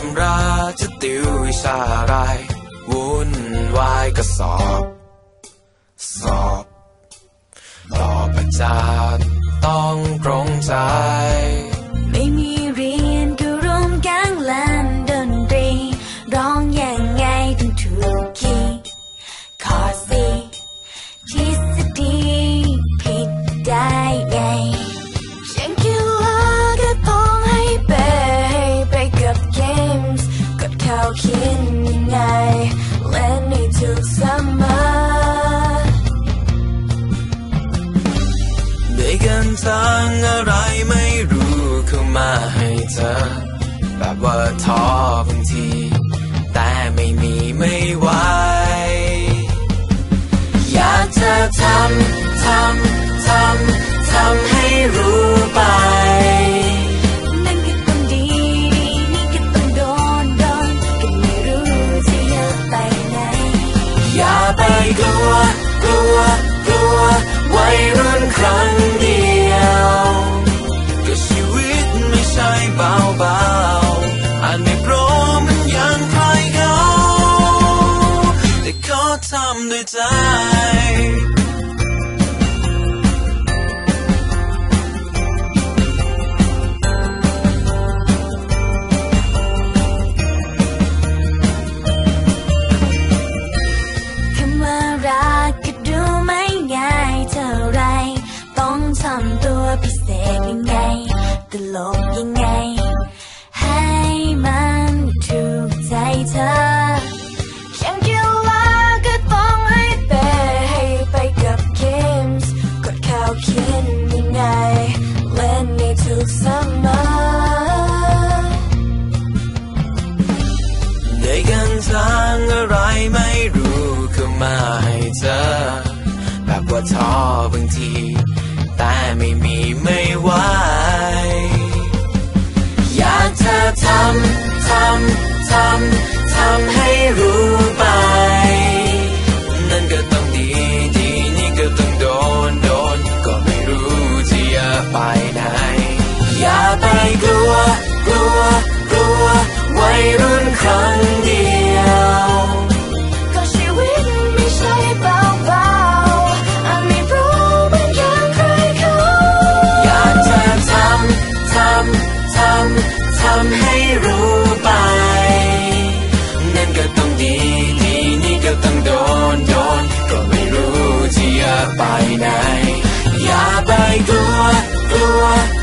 ตำราจะติววิชาอะไรวุ่นวายก็สอบ สอบรอบประจานต้องตรงใจ สร้างอะไรไม่รู้เข้ามาให้เธอ แบบว่าท้อบางที แต่ไม่มีไม่ไหวอยากจะทำ time to die. มาให้เธอ แบบว่าท้อบางที แต่ไม่มีไม่ไหวอยากเธอทำ more